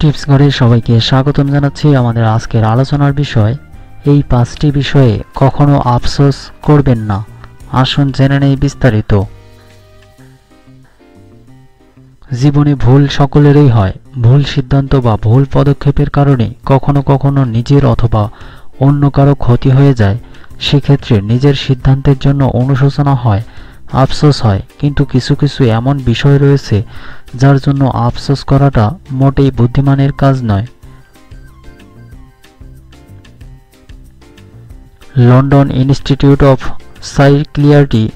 Tips ঘরে সবাইকে স্বাগতম জানাচ্ছি আমাদের আজকের আলোচনার বিষয়, এই পাঁচটি বিষয়ে কখনো আফসোস করবেন না। আসুন জেনে নেই বিস্তারিত। জীবনে ভুল সকলেরই হয়। ভুল সিদ্ধান্ত বা ভুল পদক্ষেপের কারণে কখনো কখনো নিজের অথবা অন্য কারও ক্ষতি হয়ে যায়। সেক্ষেত্রে নিজের সিদ্ধান্তের জন্য অনুশোচনা হয়। আফসোস হয়। কিন্তু কিছু কিছু এমন বিষয় রয়েছে যার জন্য আফসোস করাটা মোটেই বুদ্ধিমানের কাজ নয়। লন্ডন ইনস্টিটিউট অফ সাইক্লিয়ারিটির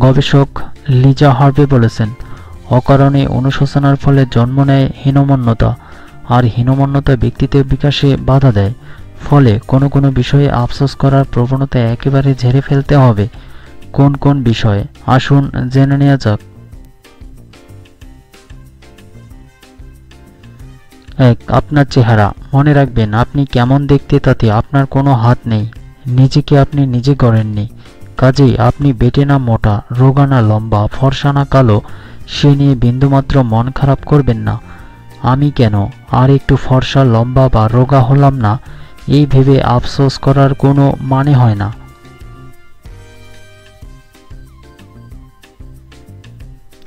গবেষক লিজা হার্ভে বলেছেন, অকারণে অনুশোচনার ফলে জন্ম নেয় হীনমন্যতা, আর হীনমন্যতা ব্যক্তিত্বের বিকাশে বাধা দেয়। ফলে কোনো কোনো বিষয়ে আফসোস করার প্রবণতা একেবারে ঝেড়ে ফেলতে হবে। কোন কোন বিষয়ে? আসুন জেনে নেওয়া যাক। এক, আপনার চেহারা। মনে রাখবেন, আপনি কেমন দেখতে তাতে আপনার কোনো হাত নেই। নিজেকে আপনি নিজে গড়েননি। কাজেই আপনি বেটে না মোটা, রোগা না লম্বা, ফর্সা না কালো, সে নিয়ে বিন্দুমাত্র মন খারাপ করবেন না। আমি কেন? আর একটু ফর্সা, লম্বা বা রোগা হলাম না? এই ভেবে আফসোস করার কোনো মানে হয় না।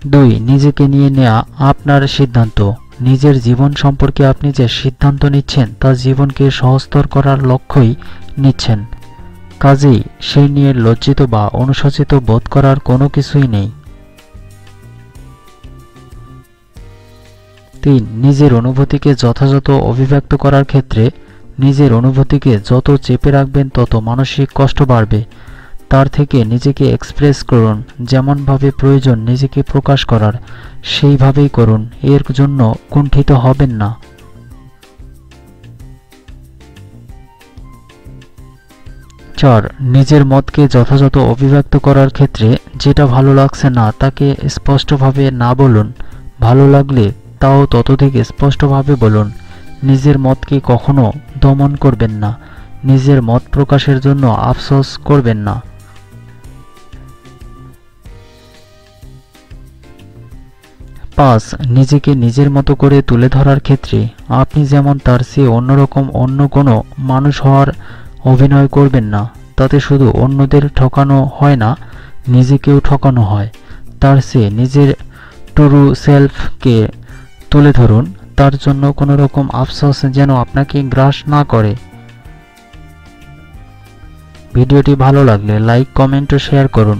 দুই, নিজেকে নিয়ে নেওয়া আপনার সিদ্ধান্ত। নিজের জীবন সম্পর্কে আপনি যে সিদ্ধান্ত নিচ্ছেন, তা জীবনকে সহজতর করার লক্ষ্যই নিচ্ছেন। কাজেই সেই নিয়ে লজ্জিত বা অনুশোচিত বোধ করার কোনো কিছুই নেই। তিন, নিজের অনুভূতিকে যথাযথ অভিব্যক্ত করার ক্ষেত্রে নিজের অনুভূতিকে যত চেপে রাখবেন, তত মানসিক কষ্ট বাড়বে। তার থেকে নিজেকে এক্সপ্রেস করুন, যেমনভাবে প্রয়োজন নিজেকে প্রকাশ করার, সেইভাবেই করুন, এর জন্য কুণ্ঠিত হবেন না। চার, নিজের মতকে যথাযথ অভিব্যক্ত করার ক্ষেত্রে যেটা ভালো লাগছে না, তাকে স্পষ্টভাবে না বলুন। ভালো লাগলে তাও ততোধিক স্পষ্টভাবে বলুন, নিজের মতকে কখনো দমন করবেন না, নিজের মত প্রকাশের জন্য আফসোস করবেন না। পাঁচ নিজেকে নিজের মতো করে তুলে ধরার ক্ষেত্রে আপনি যেমন তার চেয়ে অন্যরকম অন্য কোনো মানুষ হওয়ার অভিনয় করবেন না, তাতে শুধু অন্যদের ঠকানো হয় না, নিজেকেও ঠকানো হয়। তার চেয়ে নিজের টুরু সেলফকে তুলে ধরুন, তার জন্য কোনো রকম আফসোস যেন আপনাকে গ্রাস না করে। ভিডিওটি ভালো লাগলে লাইক, কমেন্ট ও শেয়ার করুন।